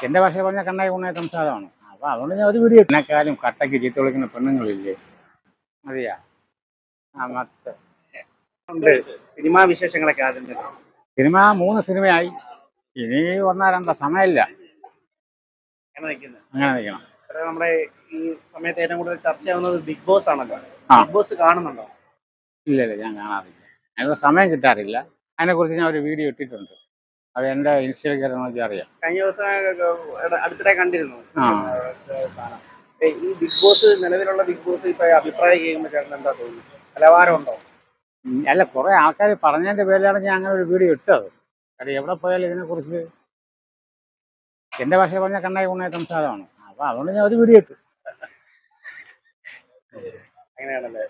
എന്റെ ഭാഷ പറഞ്ഞ കണ്ണായി കൊണ്ടായ സംസാരമാണ് അപ്പോൾ അതുകൊണ്ട് ഞാൻ ഒരു വീഡിയോ എന്നെക്കാലും കട്ടയ്ക്ക് ചീത്ത വിളിക്കുന്ന പെണ്ണുങ്ങളില്ലേ? മതിയാ. ആ മത്ത്. ഉണ്ട്. സിനിമാ വിശേഷങ്ങളൊക്കെ ആദ്യം തന്നെ. സിനിമ മൂന്ന് സിനിമയായി. ഇനി ഒന്നാ രണ്ടോ സമയമില്ല. എങ്ങനെ നിൽക്കുന്നത് അങ്ങനെ നിൽക്കണം. ഇവിടെ നമ്മുടെ ഈ സമയത്ത് ഏറ്റവും കൂടുതൽ ചർച്ചയാവുന്നത് ബിഗ് ബോസ് ആണല്ലോ. ആ. ബിഗ് ബോസ് കാണുന്നുണ്ടോ? ഇല്ല ഇല്ല ഞാൻ കാണാറില്ല. അതിനുള്ള സമയം കിട്ടാറില്ല. അതിനെക്കുറിച്ച് ഞാൻ ഒരു വീഡിയോ ഇട്ടിട്ടുണ്ട്. അത് എന്റെ ഇൻസ്റ്റഗ്രാം വെച്ച് നോക്കി അറിയാം. കഴിഞ്ഞ ദിവസം അടുത്തിടെ കണ്ടിരുന്നു. ഈ ബിഗ് ബോസ് നിലവിലുള്ള ബിഗ് ബോസ് ഇപ്പൊ അഭിപ്രായം ചെയ്യുമ്പോൾ ചേട്ടൻ എന്താ തോന്നുന്നു നിലവാരം ഉണ്ടോ അല്ല കുറെ ആൾക്കാർ പറഞ്ഞതിന്റെ പേരിലാണ് ഞാൻ അങ്ങനെ ഒരു വീഡിയോ ഇട്ടത്. കാര്യം എവിടെ പോയാലും ഇതിനെക്കുറിച്ച് എന്റെ ഭാഷ പറഞ്ഞ കണ്ണായി കൊണ്ടായ സംസാരമാണ്. അപ്പൊ അതുകൊണ്ട് ഞാൻ ഒരു വീഡിയോ ഇട്ടു. അങ്ങനെയാണല്ലേ?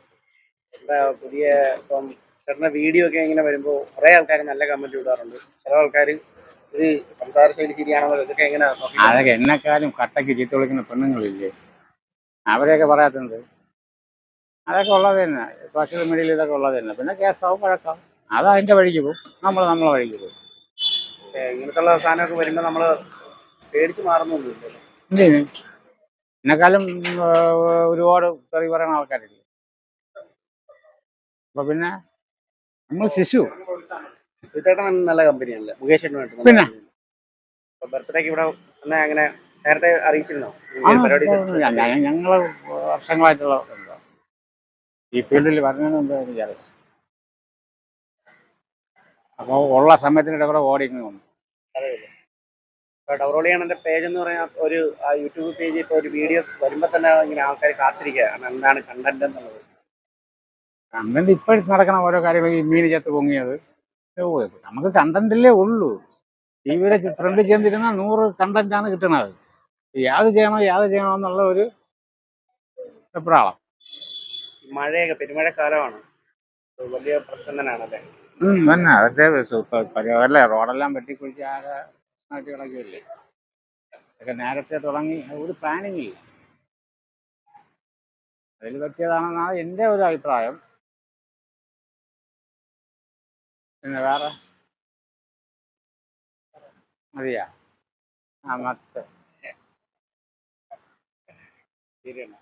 എന്താ പുതിയ ഇപ്പം ചേട്ടന്റെ വീഡിയോ ഒക്കെ ഇങ്ങനെ വരുമ്പോൾ കുറേ ആൾക്കാർ നല്ല കമന്റ് ഇടാറുണ്ട്. ചില ആൾക്കാർ ഇത് സംസാര ശൈലി ശരിയാണല്ലോ ഇതൊക്കെ എങ്ങനെ അതൊക്കെ എന്നെക്കാളും കട്ടയ്ക്ക് ചീത്ത വിളിക്കുന്ന പെണ്ണുങ്ങളില്ലേ? അവരെയൊക്കെ പറയാത്തുണ്ട് അതൊക്കെ ഉള്ളത് തന്നെ. സോഷ്യൽ മീഡിയയിൽ ഇതൊക്കെ ഉള്ളത് തന്നെ. പിന്നെ കേസാവും വഴക്കാവും. അത് അതിന്റെ വഴിക്ക് പോകും. നമ്മൾ നമ്മളെ വഴിക്ക് പോകും. ഇങ്ങനത്തുള്ള സാധനമൊക്കെ വരുമ്പോൾ നമ്മൾ പേടിച്ച് മാറുന്നൊന്നുമില്ല എന്നെക്കാളും ഒരുപാട് തെറി പറയുന്ന ആൾക്കാരില്ല? അപ്പൊ പിന്നെ നമ്മൾ ശിശു. ചേട്ടൻ നല്ല കമ്പനിയാണല്ലേ മുകേഷ് ചേട്ടനുമായിട്ട് പിന്നെ? ബർത്ത്ഡേക്ക് ഇവിടെ അങ്ങനെ നേരത്തെ അറിയിച്ചിരുന്നോ? ഈ പരിപാടി ഞ- ഞ- ഞങ്ങൾ വർഷങ്ങളായിട്ടുള്ള ഈ ഫീൽഡിൽ മുമ്പ് എനിക്കറിയാം അപ്പോൾ ഉള്ള സമയത്തിനിടെ കൂടെ ഓടി ഡൗറോളിയാണെന്റെ വന്നു ഡൗറോളിയാണ് പേജ് എന്ന് പറഞ്ഞാൽ ഒരു യൂട്യൂബ് പേജ് ഇപ്പോൾ ഒരു വീഡിയോ വരുമ്പോൾ തന്നെ ഇങ്ങനെ ആൾക്കാർ കാത്തിരിക്കുകയാണ് എന്താണ് കണ്ടന്റ് എന്നുള്ളത്. കണ്ടന്റ് ഇപ്പോഴും നടക്കണ ഓരോ കാര്യങ്ങൾ ഈ മീൻ ചത്ത് പൊങ്ങിയത് നമുക്ക് കണ്ടന്റല്ലേ ഉള്ളൂ. ടി വിയുടെ ഫ്രണ്ടിൽ ചെന്നിരുന്ന നൂറ് കണ്ടന്റാണ് കിട്ടണത് യാത് ചെയ്യണോ യാത് ചെയ്യണോ എന്നുള്ള ഒരു വെപ്രാളം മഴയൊക്കെ പെരുമഴക്കാലമാണ്. വലിയ പ്രശ്നം തന്നെയാണല്ലേ? തന്നെ. അതൊക്കെ അല്ലേ റോഡെല്ലാം വെട്ടിക്കുഴിച്ച് ആകെ നാട്ടി കിടക്കുകയല്ലേ? അതൊക്കെ നേരത്തെ തുടങ്ങി. ഒരു പ്ലാനിങ് ഇല്ല. അതിൽ പറ്റിയതാണെന്നാണ് എന്റെ ഒരു അഭിപ്രായം. പിന്നെ വേറെ മതിയാ ആ മത്ത് ശരിയാണ്